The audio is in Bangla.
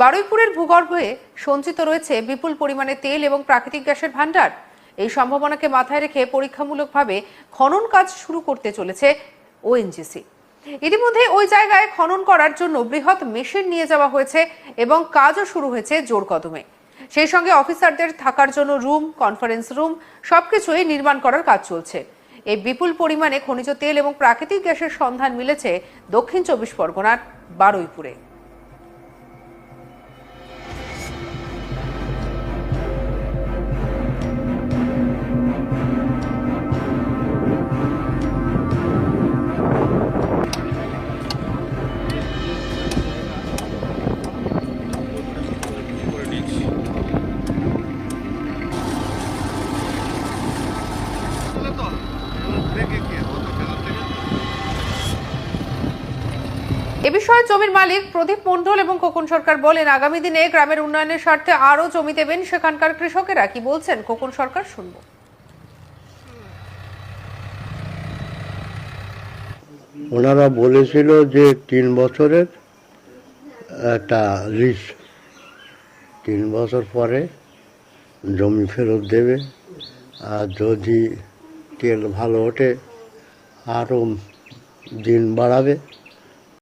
বারুইপুরের ভূগর্ভে সঞ্চিত রয়েছে বিপুল পরিমাণে তেল এবং প্রাকৃতিক গ্যাসের ভাণ্ডার। এই সম্ভাবনাকে মাথায় রেখে পরীক্ষামূলকভাবে খনন কাজ শুরু করতে চলেছে ওএনজিসি ইতিমধ্যে ওই জায়গায় খনন করার জন্য বৃহৎ মেশিন নিয়ে যাওয়া হয়েছে এবং কাজও শুরু হয়েছে জোর কদমে। সেই সঙ্গে অফিসারদের থাকার জন্য রুম, কনফারেন্স রুম, সবকিছুই নির্মাণ করার কাজ চলছে। এই বিপুল পরিমাণে খনিজ তেল এবং প্রাকৃতিক গ্যাসের সন্ধান মিলেছে দক্ষিণ চব্বিশ পরগনার বারুইপুরে। এ বিষয়ে জমির মালিক প্রদীপ মণ্ডল এবং খোকন সরকার বলেন, আগামী দিনে গ্রামের উন্নয়নের স্বার্থে আরও জমি দেবেন সেখানকার কৃষকেরা। কি বলছেন খোকন সরকার শুনব। ওনারা বলেছিল যে তিন বছরের একটা লিজ তিন বছর পরে জমি ফেরত দেবে। আর যদি তেল ভালো ওঠে, আরও দিন বাড়াবে।